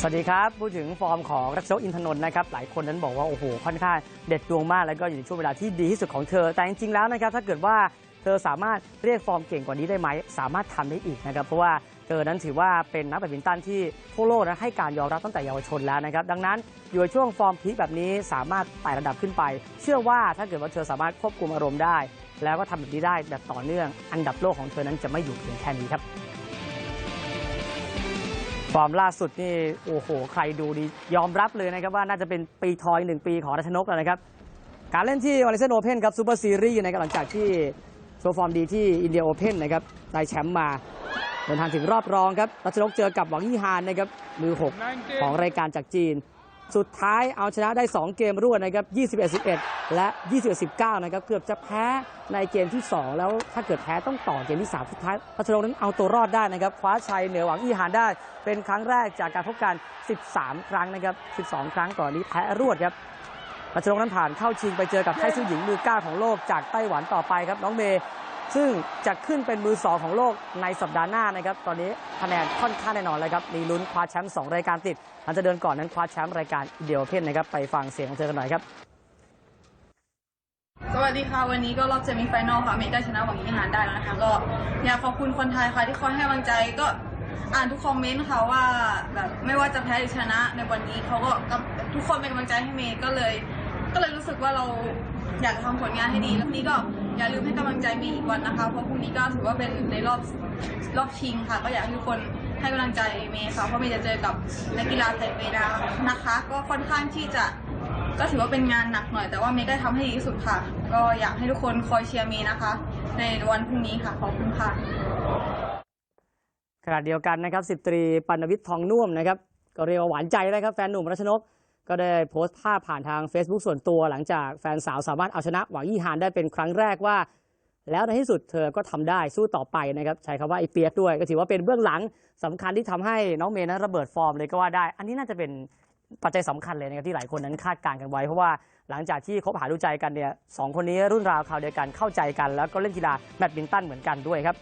สวัสดีครับพูดถึงฟอร์มของรัชนกอินทนนท์นะครับหลายคนนั้นบอกว่าโอ้โหค่อนข้างเด็ดดวงมาก แล้วก็อยู่ในช่วงเวลาที่ดีที่สุดของเธอ แต่จริงๆแล้วนะครับถ้าเกิดว่าเธอสามารถเรียกฟอร์มเก่งกว่านี้ได้ไหมสามารถทำได้อีกนะครับเพราะว่าเธอนั้นถือว่าเป็นนักแบดมินตันที่ทั่วโลกนะให้การยอมรับตั้งแต่เยาวชนแล้วนะครับดังนั้นอยู่ในช่วงฟอร์มพีคแบบนี้สามารถไต่ระดับขึ้นไป เชื่อว่าถ้าเกิดว่าเธอสามารถควบคุมอารมณ์ได้ แล้วก็ทำแบบนี้ได้แบบต่อเนื่อง อันดับโลกของเธอนั้นจะไม่อยู่เพียงแค่นี้ครับ ฟอร์มล่าสุดนี่โอ้โห ใครดูดียอมรับเลยนะครับว่าน่าจะเป็นปีทอยหนึ่งปีของรัชนกแล้วนะครับ การเล่นที่วอลเลย์เซนโอเพนครับซูเปอร์ซีรีส์นะครับหลังจากที่โชว์ฟอร์มดีที่อินเดียโอเพนนะครับได้แชมป์มาเดินทางถึงรอบรองครับรัชนกเจอกับหวังยี่ฮานนะครับมือ 6 ของรายการจากจีน สุดท้ายเอาชนะได้ 2 เกมรวดนะครับ 21-11 และ 21-19 นะครับ เกือบจะแพ้ในเกมที่ 2 แล้วถ้าเกิดแพ้ต้องต่อเกมที่ 3 สุดท้ายรัชนกนั้นเอาตัวรอดได้นะครับ คว้าชัยเหนือหวังอีหานได้ เป็นครั้งแรกจากการพบกัน 13 ครั้งนะครับ 12 ครั้งก่อนนี้แพ้รวดครับรัชนกนั้นผ่านเข้าชิงไปเจอกับไทซื่อหญิงมือ 9 ของโลกจากไต้หวันต่อไปครับ น้องเมย์ ซึ่งจะขึ้นเป็นมือ2ของโลกในสัปดาห์หน้านะครับ ตอนนี้คะแนนค่อนข้างแน่นอนเลยครับ มีลุ้นคว้าแชมป์2รายการติดหลังจากเดินก่อนนั้นคว้าแชมป์รายการเดียวเพนนะครับ ไปฟังเสียงของเธอกันหน่อยครับ สวัสดีค่ะ วันนี้ก็รอบเซมิไฟแนลค่ะเมย์ได้ชนะหวังยี่หารได้แล้วนะคะ ก็อยากขอบคุณคนไทยค่ะที่คอยให้กำลังใจก็อ่านทุกคอมเมนต์ค่ะว่าแบบไม่ว่าจะแพ้หรือชนะในวันนี้เขาก็ทุกคนเป็นกำลังใจให้เมย์ก็เลย ก็เลยรู้สึกว่าเราอยากทำผลงานให้ดีแล้วนี้ก็ อย่าลืมให้กำลังใจเมย์อีกวันนะคะ เพราะพรุ่งนี้ก็ถือว่าเป็นในรอบรอบชิงค่ะ ก็อยากให้ทุกคนให้กำลังใจเมย์ค่ะ เพราะเมย์จะเจอกับนักกีฬาไทยเมดานะคะ ก็ค่อนข้างที่จะก็ถือว่าเป็นงานหนักหน่อย แต่ว่าเมย์ก็ทำให้ดีที่สุดค่ะ ก็อยากให้ทุกคนคอยเชียร์เมย์นะคะ ในวันพรุ่งนี้ค่ะ ขอบคุณค่ะขณะเดียวกันนะครับสิบตรีปัณวิทย์ทองน่วมนะครับ ก็เรียกว่าหวานใจนะครับ แฟนหนุ่มรัชนก ก็ได้โพสต์ภาพผ่านทาง Facebook ส่วนตัว หลังจากแฟนสาวสามารถเอาชนะหวังยี่หานได้เป็นครั้งแรกว่า แล้วในที่สุดเธอก็ทำได้สู้ต่อไปนะครับใช้คำว่าไอเปียกด้วย ก็ถือว่าเป็นเบื้องหลังสำคัญที่ทำให้น้องเมย์นั้นระเบิดฟอร์มเลยก็ว่าได้ อันนี้น่าจะเป็นปัจจัยสำคัญเลยนะครับที่หลายคนนั้นคาดการณ์กันไว้เพราะว่าหลังจากที่คบหาดูใจกันเนี่ยสองคนนี้รุ่นราวคราวเดียวกันเข้าใจกัน แล้วก็เล่นกีฬาแบดมินตันเหมือนกันด้วยครับ